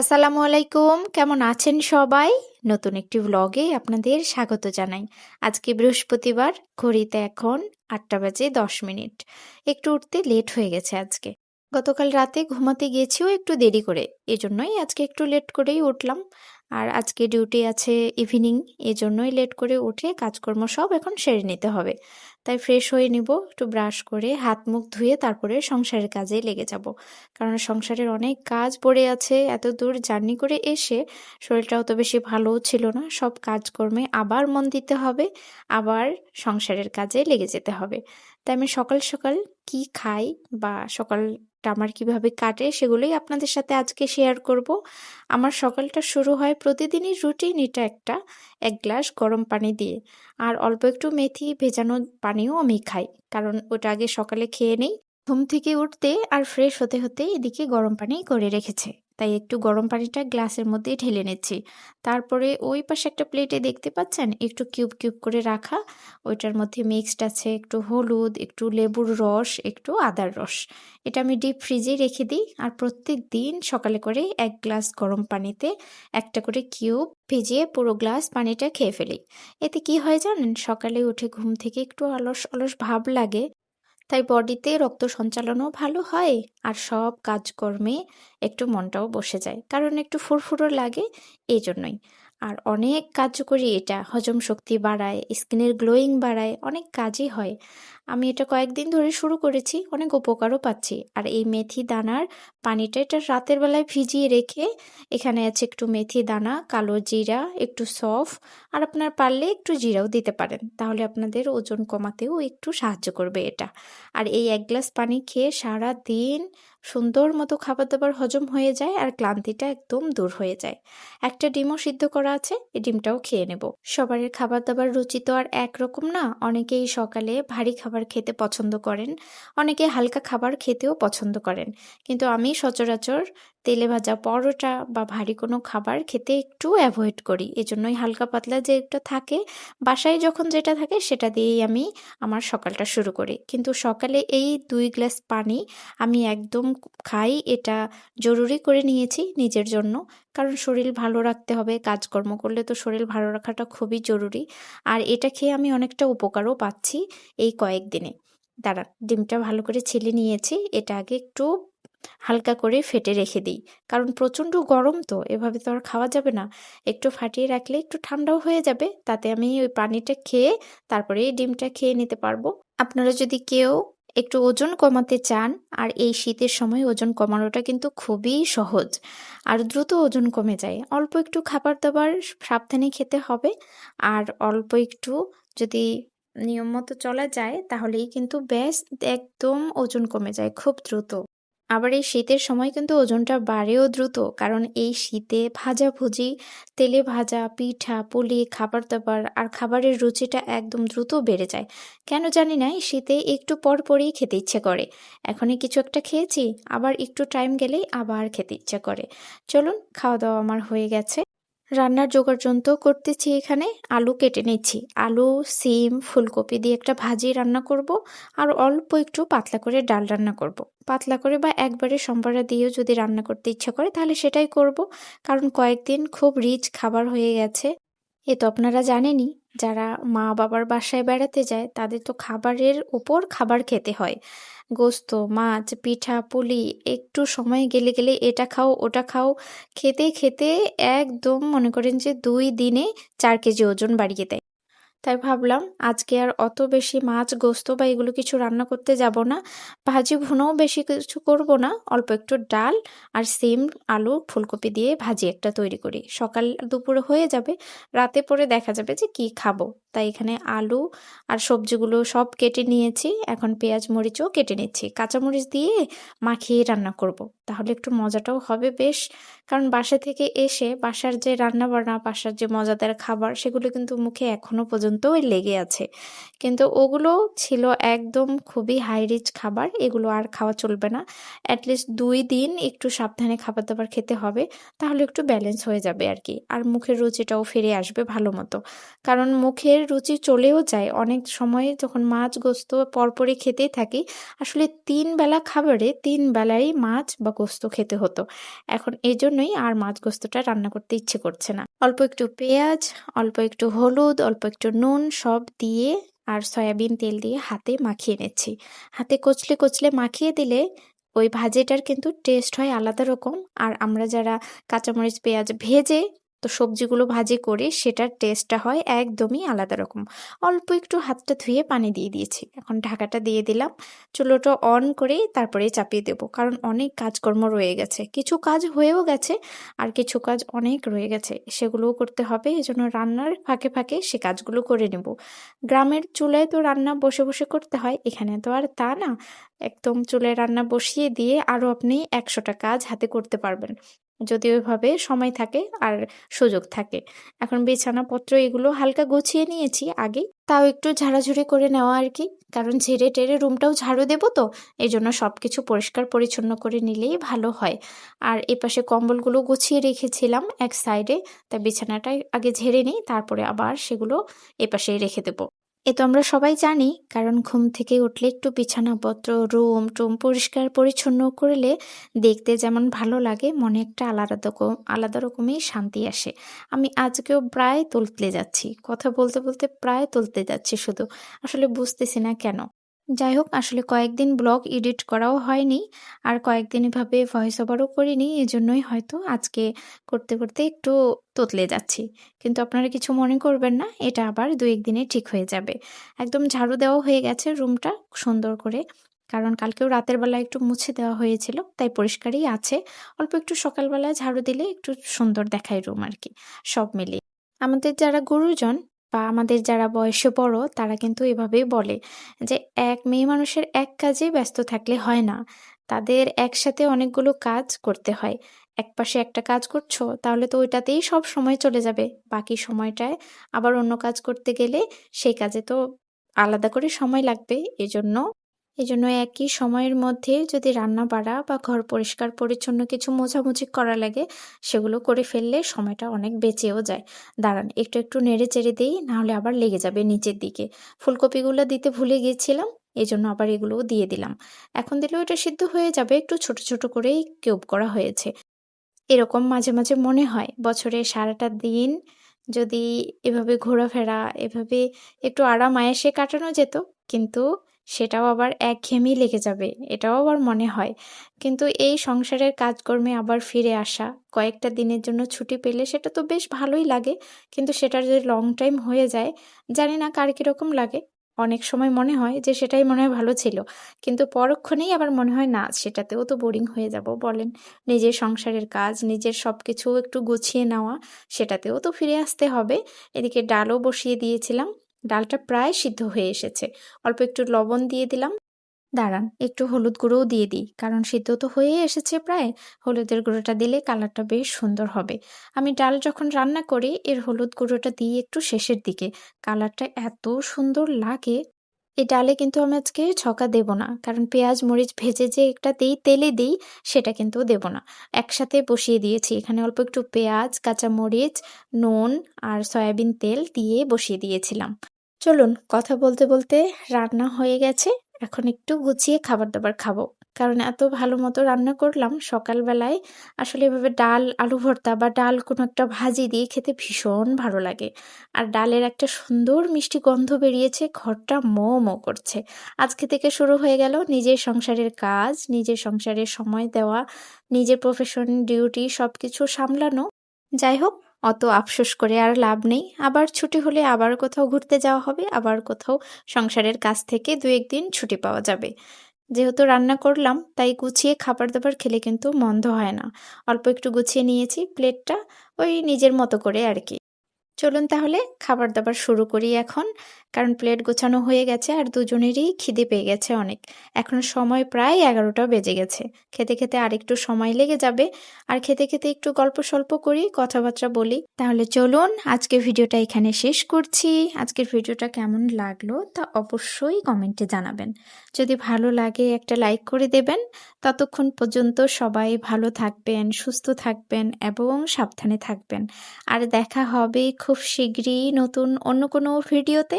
আসসালামু আলাইকুম। কেমন আছেন সবাই? নতুন একটি ব্লগে আপনাদের স্বাগত জানাই। আজকে বৃহস্পতিবার, ঘড়িতে এখন আটটা বাজে দশ মিনিট। একটু উঠতে লেট হয়ে গেছে আজকে। গতকাল রাতে ঘুমাতে গিয়েছিও একটু দেরি করে। এজন্যই আজকে একটু লেট করেই উঠলাম। আর আজকে ডিউটি আছে ইভিনিং এজন্যই লেট করে উঠে কাজকর্ম সব এখন সেরে নিতে হবে। তাই ফ্রেশ হয়ে নিব, একটু ব্রাশ করে হাত মুখ ধুয়ে তারপরে সংসারের কাজে লেগে যাব। কারণ সংসারের অনেক কাজ পড়ে আছে, এত দূর জার্নি করে এসে শরীরটাও তো বেশি ভালোও ছিল না, সব কাজকর্মে আবার মন দিতে হবে, আবার সংসারের কাজে লেগে যেতে হবে। তাই আমি সকাল সকাল কি খাই বা সকালটা আমার কীভাবে কাটে সেগুলোই আপনাদের সাথে আজকে শেয়ার করব। আমার সকালটা শুরু হয় প্রতিদিনই রুটিন এটা একটা, এক গ্লাস গরম পানি দিয়ে। আর অল্প একটু মেথি ভেজানো পানিও আমি খাই, কারণ ওটা আগে সকালে খেয়ে নেই। ঘুম থেকে উঠতে আর ফ্রেশ হতে হতে এদিকে গরম পানি করে রেখেছে। তাই একটু গরম পানিটা গ্লাসের মধ্যে ঢেলে নিচ্ছি। তারপরে ওই পাশে একটা প্লেটে দেখতে পাচ্ছেন? একটু কিউব কিউব করে রাখা। ওইটার মধ্যে মিক্সড আছে একটু হলুদ, একটু লেবুর রস, একটু আদার রস। এটা আমি ডিপ ফ্রিজে রেখে দিই আর প্রত্যেক দিন সকালে করে এক গ্লাস গরম পানিতে একটা করে কিউব ভিজিয়ে পুরো গ্লাস পানিটা খেয়ে ফেলি। এতে কি হয় জানেন? সকালে উঠে ঘুম থেকে একটু অলস অলস ভাব লাগে। তাই বডিতে রক্ত সঞ্চালনও ভালো হয় আর সব কাজকর্মে একটু মনটাও বসে যায়, কারণ একটু ফুরফুরো লাগে এই জন্যই আর অনেক কার্যকরী এটা। হজম শক্তি বাড়ায়, স্কিনের গ্লোয়িং বাড়ায়, অনেক কাজই হয়। আমি এটা কয়েকদিন ধরে শুরু করেছি, অনেক উপকারও পাচ্ছি। আর এই মেথি দানার পানিটা এটা রাতের বেলায় ভিজিয়ে রেখে এখানে আছে একটু মেথি দানা, কালো জিরা, একটু সফ, আর আপনার পারলে একটু জিরাও দিতে পারেন। তাহলে আপনাদের ওজন কমাতেও একটু সাহায্য করবে এটা। আর এই এক গ্লাস পানি খেয়ে সারা দিন সুন্দর মতো খাবার দাবার হজম হয়ে যায় আর ক্লান্তিটা একদম দূর হয়ে যায়। একটা ডিমও সিদ্ধ করা আছে এই ডিমটাও খেয়ে নেব। সবার খাবার দাবার রুচি তো আর একরকম না। অনেকেই সকালে ভারী খাবার খেতে পছন্দ করেন, অনেকে হালকা খাবার খেতেও পছন্দ করেন। কিন্তু আমি সচরাচর তেলে ভাজা পরোটা বা ভারী কোনো খাবার খেতে একটু অ্যাভয়েড করি। এজন্যই হালকা পাতলা যেটা থাকে, বাসায় যখন যেটা থাকে সেটা দিয়েই আমি আমার সকালটা শুরু করি। কিন্তু সকালে এই দুই গ্লাস পানি আমি একদম খাই, এটা জরুরি করে নিয়েছি নিজের জন্য। কারণ শরীর ভালো রাখতে হবে, কাজকর্ম করলে তো শরীর ভালো রাখাটা খুবই জরুরি। আর এটা খেয়ে আমি অনেকটা উপকারও পাচ্ছি এই কয়েকদিনে। দাঁড়ান, ডিমটা ভালো করে ছেলে নিয়েছি, এটা আগে একটু হালকা করে ফেটে রেখে দিই। কারণ প্রচণ্ড গরম তো, এভাবে তো আর খাওয়া যাবে না। একটু ফাটিয়ে রাখলে একটু ঠান্ডাও হয়ে যাবে, তাতে আমি ওই পানিটা খেয়ে তারপরে এই ডিমটা খেয়ে নিতে পারব। আপনারা যদি কেউ একটু ওজন কমাতে চান, আর এই শীতের সময় ওজন কমানোটা কিন্তু খুবই সহজ। আর দ্রুত ওজন কমে যায়। অল্প একটু খাবার দাবার সাবধানে খেতে হবে। আর অল্প একটু যদি নিয়ম মতো চলা যায়, তাহলেই কিন্তু ব্যাস একদম ওজন কমে যায়, খুব দ্রুত। আবার এই শীতের সময় কিন্তু ওজনটা বাড়েও দ্রুত। কারণ এই শীতে ভাজাভুজি তেলে ভাজা, পিঠা, পুলি খাবার দাবার আর খাবারের রুচিটা একদম দ্রুত বেড়ে যায়। কেন জানি না, এই শীতে একটু পর পরই খেতে ইচ্ছে করে। এখনই কিছু একটা খেয়েছি, আবার একটু টাইম গেলেই আবার খেতে ইচ্ছে করে। চলুন খাওয়া দাওয়া আমার হয়ে গেছে। রান্নার জোগাড় যন্ত্র করতেছি এখানে। আলু কেটে নিচ্ছি। আলু, সিম, ফুলকপি দিয়ে একটা ভাজি রান্না করব আর অল্প একটু পাতলা করে ডাল রান্না করব। পাতলা করে বা একবারে সম্বরা দিয়েও যদি রান্না করতে ইচ্ছা করে তাহলে সেটাই করব। কারণ কয়েকদিন খুব রিচ খাবার হয়ে গেছে। এ তো আপনারা জানেনই। যারা মা বাবার বাসায় বেড়াতে যায়, তাদের তো খাবারের উপর খাবার খেতে হয়। গোস্ত, মাছ, পিঠা, পুলি, একটু সময় গেলে গেলে এটা খাও, ওটা খাও, খেতে খেতে একদম মনে করেন যে দুই দিনে চার কেজি ওজন বাড়িয়ে দেয়। তাই ভাবলাম আজকে আর অত বেশি মাছ, গোস্ত বা এগুলো কিছু রান্না করতে যাব না। ভাজি ভুনাও বেশি কিছু করব না। অল্প একটু ডাল আর সিম, আলু, ফুলকপি দিয়ে ভাজি একটা তৈরি করি। সকাল দুপুরে হয়ে যাবে, রাতে পরে দেখা যাবে যে কি খাব। তাই এখানে আলু আর সবজিগুলো সব কেটে নিয়েছি। এখন পেঁয়াজ, মরিচও কেটে নিচ্ছি। কাঁচামরিচ দিয়ে মাখিয়ে রান্না করব। তাহলে একটু মজাটাও হবে বেশ। কারণ বাসা থেকে এসে বাসার যে রান্না বান্না বাসার যে মজাদার খাবার, সেগুলো কিন্তু মুখে এখনও পর্যন্ত লেগে আছে। কিন্তু ওগুলো ছিল একদম খুবই হাই রিচ খাবার। এগুলো আর খাওয়া চলবে না। অ্যাটলিস্ট দুই দিন একটু সাবধানে খাবার দাবার খেতে হবে। তাহলে একটু ব্যালেন্স হয়ে যাবে আর কি। আর মুখের রুচিটাও ফিরে আসবে ভালো মতো। কারণ মুখের মুখের রুচি চলেও যায়। অনেক সময় যখন মাছ গোস্ত পরপরই খেতেই থাকি, আসলে তিন বেলা খাবারে তিন বেলাই মাছ বা গোস্ত খেতে হতো। এখন এই জন্যই আর মাছ গোস্তটা রান্না করতে ইচ্ছে করছে না। অল্প একটু পেঁয়াজ, অল্প একটু হলুদ, অল্প একটু নুন সব দিয়ে আর সয়াবিন তেল দিয়ে হাতে মাখিয়ে নিচ্ছি। হাতে কচলে কচলে মাখিয়ে দিলে ওই ভাজিটার কিন্তু টেস্ট হয় আলাদা রকম। আর আমরা যারা কাঁচামরিচ, পেঁয়াজ ভেজে তো সবজিগুলো ভাজি করে সেটার টেস্টটা হয় একদমই আলাদা রকম। অল্প একটু হাতটা ধুয়ে পানি দিয়ে দিয়েছি। এখন ঢাকাটা দিয়ে দিলাম। চুলোটা অন করে তারপরে চাপিয়ে দেবো। কারণ অনেক কাজকর্ম রয়ে গেছে। কিছু কাজ হয়েও গেছে আর কিছু কাজ অনেক রয়ে গেছে। সেগুলোও করতে হবে। এই জন্য রান্নার ফাঁকে ফাঁকে সে কাজগুলো করে নেব। গ্রামের চুলায় তো রান্না বসে বসে করতে হয়। এখানে তো আর তা না। একদম চুলায় রান্না বসিয়ে দিয়ে আরও আপনি একশোটা কাজ হাতে করতে পারবেন। যদি ওইভাবে সময় থাকে আর সুযোগ থাকে। এখন বিছানাপত্র এগুলো হালকা গুছিয়ে নিয়েছি আগে। তাও একটু ঝাড়াঝুড়ি করে নেওয়া আর কি। কারণ ঝেড়ে টেরে রুমটাও ঝাড়ু দেবো তো এই জন্য সব কিছু পরিষ্কার পরিচ্ছন্ন করে নিলেই ভালো হয়। আর এপাশে কম্বলগুলো গুছিয়ে রেখেছিলাম এক সাইডে তা বিছানাটাই আগে ঝেড়ে নিই, তারপরে আবার সেগুলো এপাশেই রেখে দেবো। এ তো আমরা সবাই জানি, কারণ ঘুম থেকে উঠলে একটু বিছানাপত্র, রুম, টুম পরিষ্কার পরিচ্ছন্ন করলে দেখতে যেমন ভালো লাগে, মনে একটা আলাদা রকম আলাদা রকমই শান্তি আসে। আমি আজকেও প্রায় তুলতে যাচ্ছি, কথা বলতে বলতে প্রায় তুলতে যাচ্ছি শুধু, আসলে বুঝতেছি না কেন। যাই হোক আসলে কয়েকদিন ব্লগ এডিট করাও হয়নি আর কয়েকদিন এভাবে ভয়েস ওভারও করিনি, এজন্যই হয়তো আজকে করতে করতে একটু তোতলে যাচ্ছি। কিন্তু আপনারা কিছু মনে করবেন না, এটা আবার দু একদিনে ঠিক হয়ে যাবে। একদম ঝাড়ু দেওয়া হয়ে গেছে রুমটা সুন্দর করে, কারণ কালকেও রাতের বেলা একটু মুছে দেওয়া হয়েছিল, তাই পরিষ্কারই আছে। অল্প একটু সকালবেলায় ঝাড়ু দিলে একটু সুন্দর দেখায় রুম আর কি, সব মিলিয়ে। আমাদের যারা গুরুজন বা আমাদের যারা বয়সে বড়, তারা কিন্তু এভাবেই বলে যে, এক মেয়ে মানুষের এক কাজে ব্যস্ত থাকলে হয় না। তাদের একসাথে অনেকগুলো কাজ করতে হয়। এক পাশে একটা কাজ করছ, তাহলে তো ওইটাতেই সব সময় চলে যাবে। বাকি সময়টায় আবার অন্য কাজ করতে গেলে সেই কাজে তো আলাদা করে সময় লাগবে। এজন্য এজন্য একই সময়ের মধ্যে যদি রান্না বাড়া বা ঘর পরিষ্কার পরিচ্ছন্ন কিছু মোছামুছি করা লাগে, সেগুলো করে ফেললে সময়টা অনেক বেঁচেও যায়। দাঁড়ান, একটু একটু নেড়ে চেড়ে দিই নাহলে আবার লেগে যাবে নিচের দিকে। ফুলকপিগুলো দিতে ভুলে গিয়েছিলাম এই জন্য আবার এগুলোও দিয়ে দিলাম। এখন দিলেও এটা সিদ্ধ হয়ে যাবে, একটু ছোট ছোট করেই কিউব করা হয়েছে। এরকম মাঝে মাঝে মনে হয়, বছরে সারাটা দিন যদি এভাবে ঘোরাফেরা, এভাবে একটু আরাম আয়েসে কাটানো যেত, কিন্তু সেটাও আবার একঘেয়েমি লেগে যাবে, এটাও আবার মনে হয়। কিন্তু এই সংসারের কাজকর্মে আবার ফিরে আসা, কয়েকটা দিনের জন্য ছুটি পেলে সেটা তো বেশ ভালোই লাগে, কিন্তু সেটা যদি লং টাইম হয়ে যায়, জানি না কার কীরকম লাগে। অনেক সময় মনে হয় যে সেটাই মনে হয় ভালো ছিল, কিন্তু পরক্ষণেই আবার মনে হয় না, সেটাতেও তো বোরিং হয়ে যাব, বলেন। নিজের সংসারের কাজ, নিজের সব কিছু একটু গুছিয়ে নেওয়া, সেটাতেও তো ফিরে আসতে হবে। এদিকে ডালও বসিয়ে দিয়েছিলাম ডালটা প্রায় সিদ্ধ হয়ে এসেছে। অল্প একটু লবণ দিয়ে দিলাম। দাঁড়ান, একটু হলুদ গুঁড়োও দিয়ে দিই, কারণ সিদ্ধ তো হয়েই এসেছে প্রায়। হলুদের গুঁড়োটা দিলে কালারটা বেশ সুন্দর হবে। আমি ডাল যখন রান্না করি, এর হলুদ গুঁড়োটা দিই একটু শেষের দিকে। কালারটা এত সুন্দর লাগে। এই ডালে কিন্তু আমি আজকে ছকা দেব না, কারণ পেঁয়াজ, মরিচ ভেজে যে একটা দিই তেলে দিই, সেটা কিন্তু দেব না। একসাথে বসিয়ে দিয়েছি, এখানে অল্প একটু পেঁয়াজ, কাঁচা মরিচ, নুন আর সয়াবিন তেল দিয়ে বসিয়ে দিয়েছিলাম। চলুন, কথা বলতে বলতে রান্না হয়ে গেছে, এখন একটু গুছিয়ে খাবার দাবার খাব। কারণ এত ভালো মতো রান্না করলাম সকালবেলায়। আসলে এভাবে ডাল, আলু ভর্তা বা ডাল কোনো একটা ভাজি দিয়ে খেতে ভীষণ ভালো লাগে। আর ডালের একটা সুন্দর মিষ্টি গন্ধ বেরিয়েছে, ঘরটা মো মো করছে। আজকে থেকে শুরু হয়ে গেল নিজের সংসারের কাজ, নিজের সংসারের সময় দেওয়া, নিজের প্রফেশন ডিউটি সব কিছু সামলানো। যাই হোক, অত আফসোস করে আর লাভ নেই। আবার ছুটি হলে আবার কোথাও ঘুরতে যাওয়া হবে, আবার কোথাও সংসারের কাছ থেকে দু একদিন ছুটি পাওয়া যাবে। যেহেতু রান্না করলাম, তাই গুছিয়ে খাবার দাবার খেলে কিন্তু মন্দ হয় না। অল্প একটু গুছিয়ে নিয়েছি প্লেটটা, ওই নিজের মতো করে আর কি। চলুন তাহলে খাবার দাবার শুরু করি এখন। কারণ প্লেট গোছানো হয়ে গেছে আর দুজনেরই খিদে পেয়ে গেছে অনেক। এখন সময় প্রায় এগারোটা বেজে গেছে। খেতে খেতে আরেকটু সময় লেগে যাবে। আর খেতে খেতে একটু গল্প সল্প করি, কথাবার্তা বলি। তাহলে চলুন, আজকে ভিডিওটা এখানে শেষ করছি। আজকের ভিডিওটা কেমন লাগল তা অবশ্যই কমেন্টে জানাবেন। যদি ভালো লাগে একটা লাইক করে দেবেন। ততক্ষণ পর্যন্ত সবাই ভালো থাকবেন, সুস্থ থাকবেন এবং সাবধানে থাকবেন। আর দেখা হবে খুব শীঘ্রই নতুন অন্য কোনো ভিডিওতে।